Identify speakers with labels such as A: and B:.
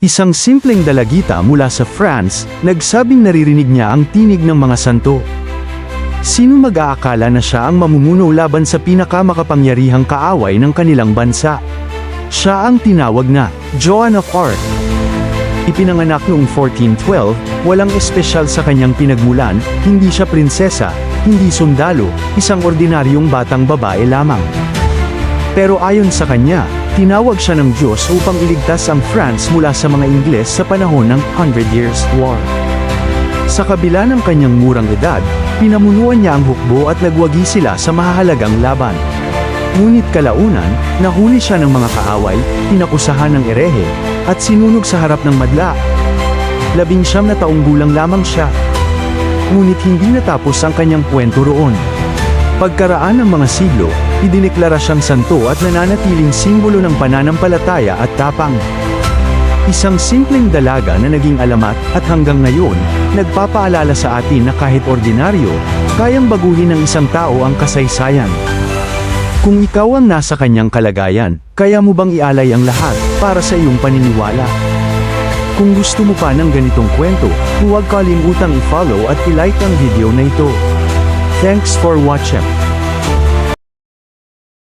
A: Isang simpleng dalagita mula sa France, nagsabing naririnig niya ang tinig ng mga santo. Sino mag-aakala na siya ang mamumuno laban sa pinakamakapangyarihang kaaway ng kanilang bansa? Siya ang tinawag na Joan of Arc. Ipinanganak noong 1412, walang espesyal sa kanyang pinagmulan, hindi siya prinsesa, hindi sundalo, isang ordinaryong batang babae lamang. Pero ayon sa kanya, tinawag siya ng Diyos upang iligtas ang France mula sa mga Ingles sa panahon ng Hundred Years' War. Sa kabila ng kanyang murang edad, pinamunuan niya ang hukbo at nagwagi sila sa mahahalagang laban. Ngunit kalaunan, nahuli siya ng mga kaaway, pinakusahan ng erehe, at sinunog sa harap ng madla. Labing siyam na taong gulang lamang siya. Ngunit hindi natapos ang kanyang kwento roon. Pagkaraan ng mga siglo, idineklara siyang santo at nananatiling simbolo ng pananampalataya at tapang. Isang simpleng dalaga na naging alamat at hanggang ngayon, nagpapaalala sa atin na kahit ordinaryo, kayang baguhin ng isang tao ang kasaysayan. Kung ikaw ang nasa kanyang kalagayan, kaya mo bang ialay ang lahat para sa iyong paniniwala? Kung gusto mo pa ng ganitong kwento, huwag kalimutang i-follow at i-like ang video na ito. Thanks for watching.